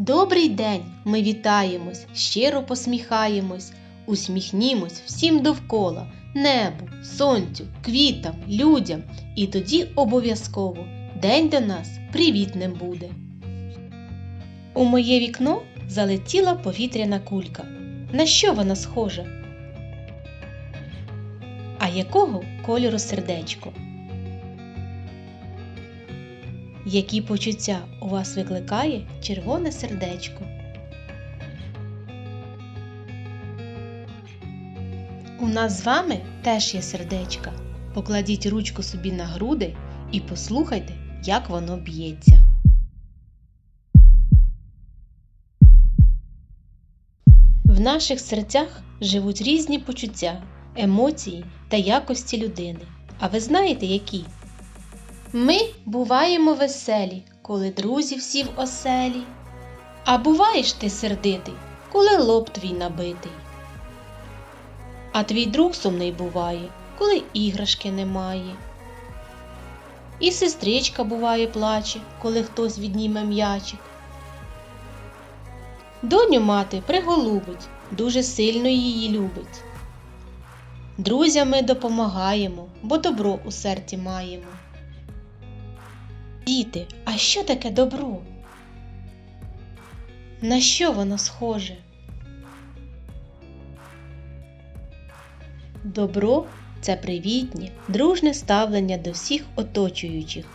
Добрий день! Ми вітаємось, щиро посміхаємось, усміхнімось всім довкола, небу, сонцю, квітам, людям, і тоді обов'язково день до нас привітним буде. У моє вікно залетіла повітряна кулька. На що вона схожа? А якого кольору сердечко? Які почуття у вас викликає червоне сердечко? У нас з вами теж є сердечка. Покладіть ручку собі на груди і послухайте, як воно б'ється. В наших серцях живуть різні почуття, емоції та якості людини. А ви знаєте які? Ми буваємо веселі, коли друзі всі в оселі. А буваєш ти сердитий, коли лоб твій набитий. А твій друг сумний буває, коли іграшки немає. І сестричка буває плаче, коли хтось відніме м'ячик. Доню мати приголубить, дуже сильно її любить. Друзям ми допомагаємо, бо добро у серці маємо. Діти, а що таке добро? На що воно схоже? Добро це привітнє, дружне ставлення до всіх оточуючих.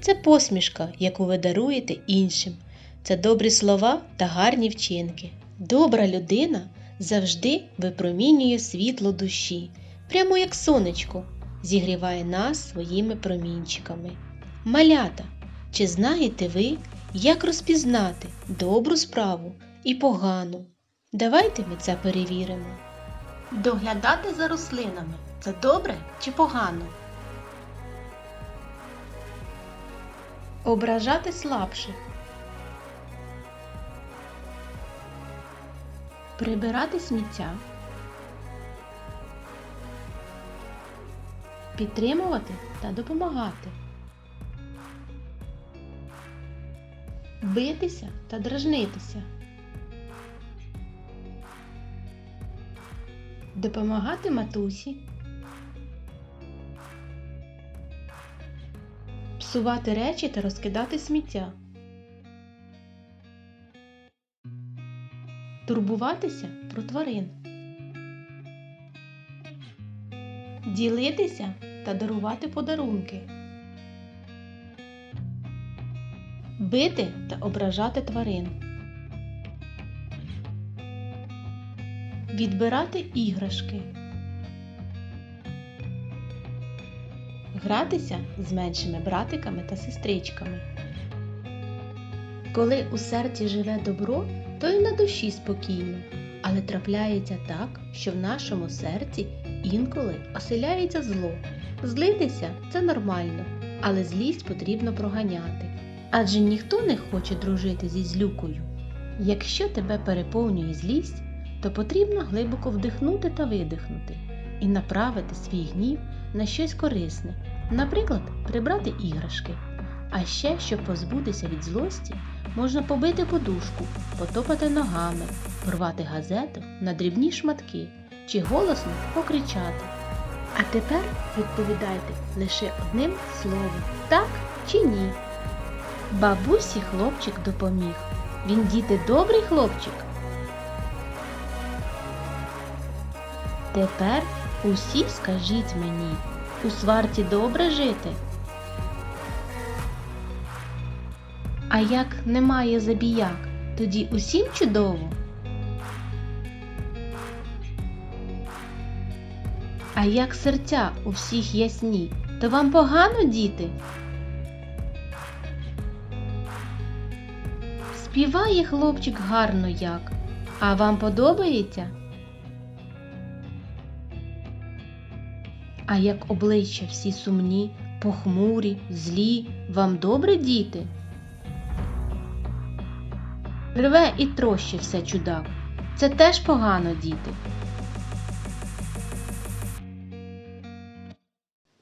Це посмішка, яку ви даруєте іншим. Це добрі слова та гарні вчинки. Добра людина завжди випромінює світло душі, прямо як сонечко, зігріває нас своїми промінчиками. Малята, чи знаєте ви, як розпізнати добру справу і погану? Давайте ми це перевіримо. Доглядати за рослинами це добре чи погано? Ображати слабших. Прибирати сміття. Підтримувати та допомагати. Битися та дражнитися. Допомагати матусі. Псувати речі та розкидати сміття. Турбуватися про тварин. Ділитися та дарувати подарунки. Бити та ображати тварин. Відбирати іграшки. Гратися з меншими братиками та сестричками. Коли у серці живе добро, то й на душі спокійно, але трапляється так, що в нашому серці інколи оселяється зло. Злитися це нормально, але злість потрібно проганяти. Адже ніхто не хоче дружити зі злюкою. Якщо тебе переповнює злість, то потрібно глибоко вдихнути та видихнути і направити свій гнів на щось корисне, наприклад, прибрати іграшки. А ще, щоб позбутися від злості, можна побити подушку, потопати ногами, порвати газету на дрібні шматки чи голосно покричати. А тепер відповідайте лише одним словом так чи ні. Бабусі хлопчик допоміг. Він діти добрий хлопчик. Тепер усі скажіть мені, у сварці добре жити. А як немає забіяк, тоді усім чудово. А як серця у всіх ясні, то вам погано, діти? Співає хлопчик гарно як, а вам подобається? А як обличчя всі сумні, похмурі, злі, вам добре, діти? Рве і трощі все чудак. Це теж погано, діти.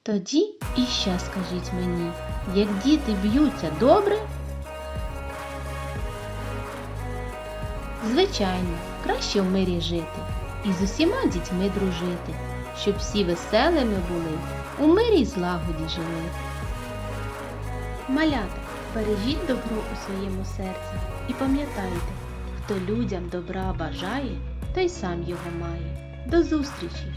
Тоді іще скажіть мені, як діти б'ються добре? Звичайно, краще в мирі жити і з усіма дітьми дружити, щоб всі веселими були, у мирі й злагоді жили. Малята, бережіть добро у своєму серці і пам'ятайте, хто людям добра бажає, той сам його має. До зустрічі!